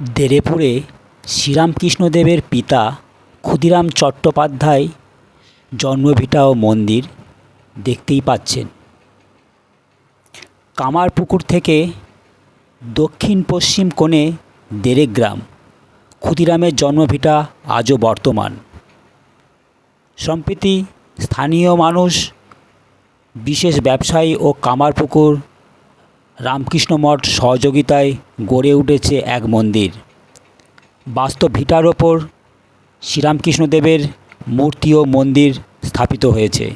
দেরেপুরে শ্রীরামকৃষ্ণদেবের পিতা ক্ষুদিরাম চট্টোপাধ্যায় জন্মভিটা ও মন্দির দেখতেই পাচ্ছেন। কামারপুকুর থেকে দক্ষিণ পশ্চিম কোণে দেরেক গ্রাম, ক্ষুদিরামের জন্মভিটা আজও বর্তমান। সম্প্রতি স্থানীয় মানুষ, বিশেষ ব্যবসায়ী ও কামারপুকুর রামকৃষ্ণ মঠ সহযোগিতায় গড়ে উঠেছে এক মন্দির। বাস্তব ভিটার ওপর শ্রীরামকৃষ্ণদেবের মূর্তি ও মন্দির স্থাপিত হয়েছে।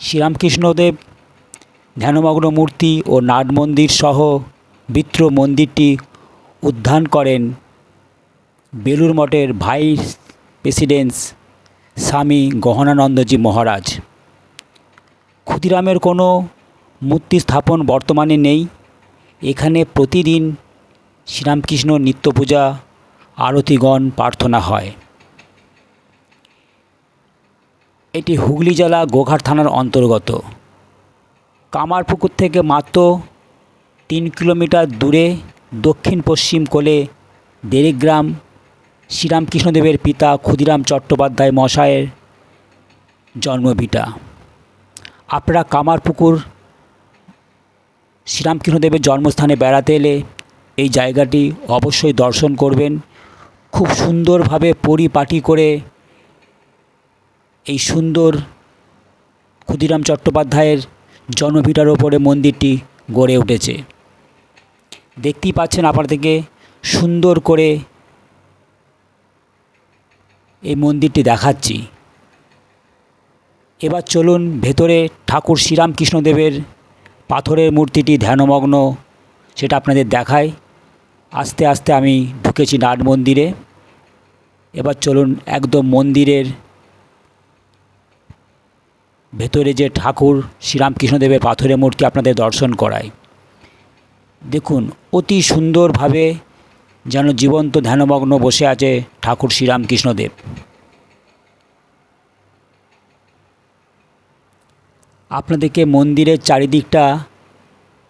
শ্রীরামকৃষ্ণদেব ধ্যানমগ্ন মূর্তি ও নাট মন্দির সহ বিত্র মন্দিরটি উদ্ধার করেন বেলুর মঠের ভাইস প্রেসিডেন্স স্বামী গহনানন্দজি মহারাজ। ক্ষুদিরামের কোনো মূর্তি স্থাপন বর্তমানে নেই। এখানে প্রতিদিন শ্রীরামকৃষ্ণ নিত্য পূজা আরতিগণ, প্রার্থনা হয়। এটি হুগলি জেলা গোঘাট থানার অন্তর্গত। কামারপুকুর থেকে মাত্র তিন কিলোমিটার দূরে দক্ষিণ পশ্চিম কোলে দেরিগ্রাম শ্রীরামকৃষ্ণদেবের পিতা ক্ষুদিরাম চট্টোপাধ্যায় মশায়ের জন্মভিটা। আপনারা কামারপুকুর শ্রীরামকৃষ্ণদেবের জন্মস্থানে বেড়াতে এলে এই জায়গাটি অবশ্যই দর্শন করবেন। খুব সুন্দরভাবে পরিপাটি করে এই সুন্দর ক্ষুদিরাম চট্টোপাধ্যায়ের জন্মভিটার ওপরে মন্দিরটি গড়ে উঠেছে। দেখতেই পাচ্ছেন আপনাদেরকে সুন্দর করে এই মন্দিরটি দেখাচ্ছি। এবার চলুন ভেতরে ঠাকুর শ্রীরামকৃষ্ণদেবের পাথরের মূর্তিটি ধ্যানমগ্ন, সেটা আপনাদের দেখায় আস্তে আস্তে আমি ঢুকেছি নাট মন্দিরে। এবার চলুন একদম মন্দিরের ভেতরে যে ঠাকুর শ্রীরামকৃষ্ণদেবের পাথরের মূর্তি আপনাদের দর্শন করায় দেখুন, অতি সুন্দরভাবে যেন জীবন্ত ধ্যানমগ্ন বসে আছে ঠাকুর শ্রীরামকৃষ্ণদেব। আপনাদেরকে মন্দিরের চারিদিকটা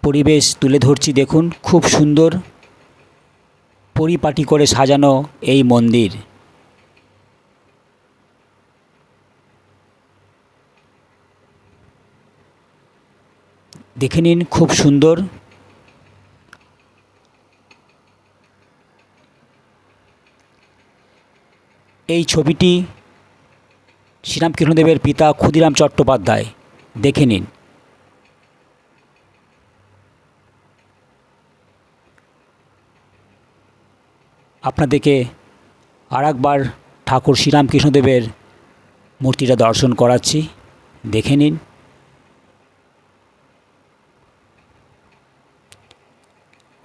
পরিবেশ তুলে ধরছি দেখুন, খুব সুন্দর পরিপাটি করে সাজানো এই মন্দির। দেখে নিন, খুব সুন্দর। এই ছবিটি শ্রীরামকৃষ্ণদেবের পিতা ক্ষুদিরাম চট্টোপাধ্যায় দেখে নিন। আপনাদেরকে আর একবার ঠাকুর শ্রীরামকৃষ্ণদেবের মূর্তিটা দর্শন করাচ্ছি। দেখে নিন।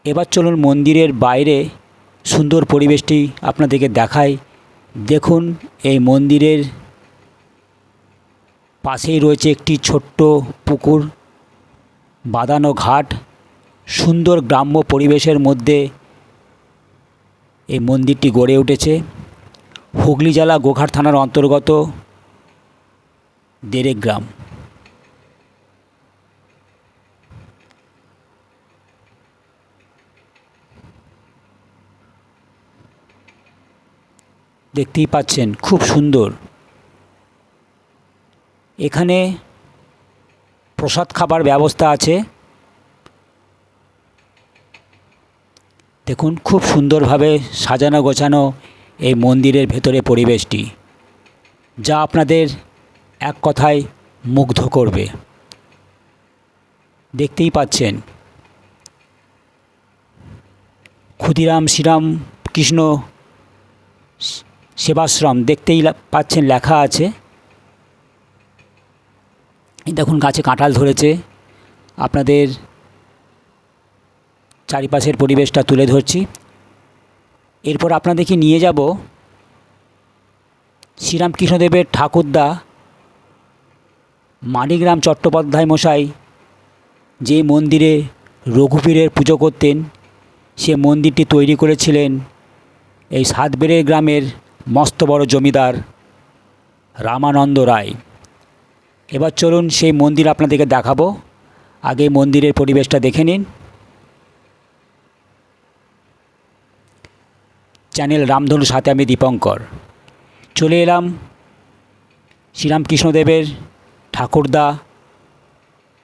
এবার চলুন মন্দিরের বাইরে সুন্দর পরিবেশটি আপনাদেরকে দেখাই। দেখুন, এই মন্দিরের পাশেই রয়েছে একটি ছোট্ট পুকুর বাঁধানো ঘাট, সুন্দর গ্রাম্য পরিবেশের মধ্যে এই মন্দিরটি গড়ে উঠেছে। হুগলি জেলা গোঘাট থানার অন্তর্গত দেরেক গ্রাম। দেখতেই পাচ্ছেন, খুব সুন্দর। এখানে প্রসাদ খাবার ব্যবস্থা আছে। দেখুন, খুব সুন্দরভাবে সাজানো গোছানো এই মন্দিরের ভেতরে পরিবেশটি, যা আপনাদের এক কথায় মুগ্ধ করবে। দেখতেই পাচ্ছেন, ক্ষুদিরাম, শ্রীরাম, কৃষ্ণ সেবাশ্রম, দেখতেই পাচ্ছেন, লেখা আছে। দেখুন গাছে কাঁঠাল ধরেছে। আপনাদের চারিপাশের পরিবেশটা তুলে ধরছি। এরপর আপনাদেরকে নিয়ে যাব শ্রীরামকৃষ্ণদেবের ঠাকুরদা মানিকরাম চট্টোপাধ্যায় মশাই, যে মন্দিরে রঘুবীরের পুজো করতেন, সে মন্দিরটি তৈরি করেছিলেন এই সাতবেড়ের গ্রামের মস্ত বড় জমিদার রামানন্দ রায়। এবার চলুন সেই মন্দির আপনাদেরকে দেখাবো। আগে মন্দিরের পরিবেশটা দেখে নিন। চ্যানেল রামধনুর সাথে আমি দীপঙ্কর। চলে এলাম শ্রীরামকৃষ্ণদেবের ঠাকুরদা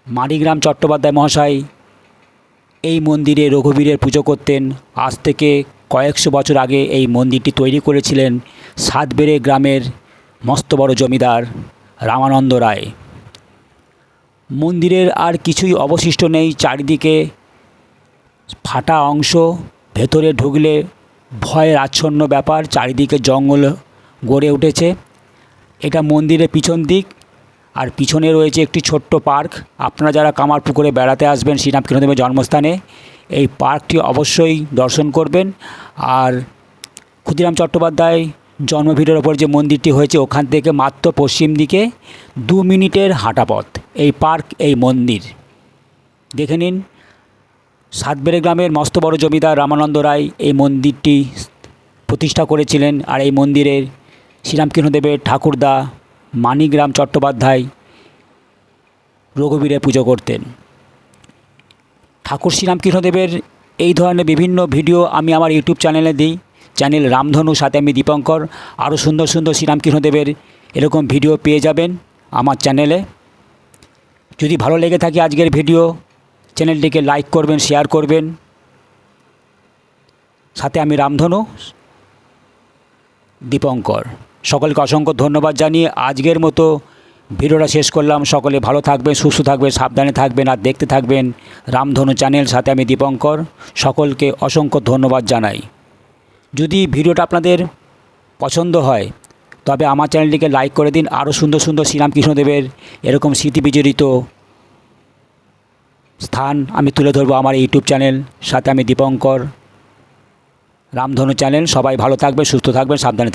মানিগ্রাম চট্টোপাধ্যায় মহাশয়। এই মন্দিরে রঘুবীরের পুজো করতেন। আজ থেকে কয়েকশো বছর আগে এই মন্দিরটি তৈরি করেছিলেন সাতবেড়ে গ্রামের মস্ত বড় জমিদার রামানন্দ রায়। মন্দিরের আর কিছুই অবশিষ্ট নেই, চারিদিকে ফাটা অংশ, ভেতরে ঢুকলে ভয়ের আচ্ছন্ন ব্যাপার, চারিদিকে জঙ্গল গড়ে উঠেছে। এটা মন্দিরের পিছন দিক, আর পিছনে রয়েছে একটি ছোট্ট পার্ক। আপনারা যারা কামারপুকুরে বেড়াতে আসবেন শ্রীরামকৃষ্ণদেবের জন্মস্থানে, এই পার্কটি অবশ্যই দর্শন করবেন। আর ক্ষুদিরাম চট্টোপাধ্যায় জন্মভিটের ওপর যে মন্দিরটি হয়েছে, ওখান থেকে মাত্র পশ্চিম দিকে দু মিনিটের হাঁটাপথ এই পার্ক, এই মন্দির। দেখে নিন, সাতবেড়ে গ্রামের মস্ত বড় জমিদার রামানন্দ রায় এই মন্দিরটি প্রতিষ্ঠা করেছিলেন আর এই মন্দিরের শ্রীরামকৃষ্ণদেবের ঠাকুরদা মানিগ্রাম চট্টোপাধ্যায় রঘুবীরে পুজো করতেন। ঠাকুর শ্রীরামকৃষ্ণদেবের এই ধরনের বিভিন্ন ভিডিও আমি আমার ইউটিউব চ্যানেলে দিই। চ্যানেল রামধনু সাথে আমি দীপঙ্কর। আরও সুন্দর সুন্দর শ্রীরামকৃষ্ণদেবের এরকম ভিডিও পেয়ে যাবেন আমার চ্যানেলে। যদি ভালো লেগে থাকে আজকের ভিডিও, চ্যানেলটিকে লাইক করবেন, শেয়ার করবেন। সাথে আমি রামধনু, দীপঙ্কর। সকলকে অসংখ্য ধন্যবাদ জানিয়ে আজকের মতো ভিডিওটা শেষ করলাম। সকলে ভালো থাকবেন, সুস্থ থাকবেন, সাবধানে থাকবেন আর দেখতে থাকবেন রামধনু চ্যানেল। সাথে আমি দীপঙ্কর। সকলকে অসংখ্য ধন্যবাদ জানাই। যদি ভিডিওটা আপনাদের পছন্দ হয়, তবে আমার চ্যানেলটিকে লাইক করে দিন। আরও সুন্দর সুন্দর শ্রীরামকৃষ্ণদেবের এরকম স্মৃতি বিজড়িত স্থান আমি তুলে ধরবো আমার ইউটিউব চ্যানেল। সাথে আমি দীপঙ্কর রামধনু চ্যানেল। সবাই ভালো থাকবে সুস্থ থাকবেন, সাবধানে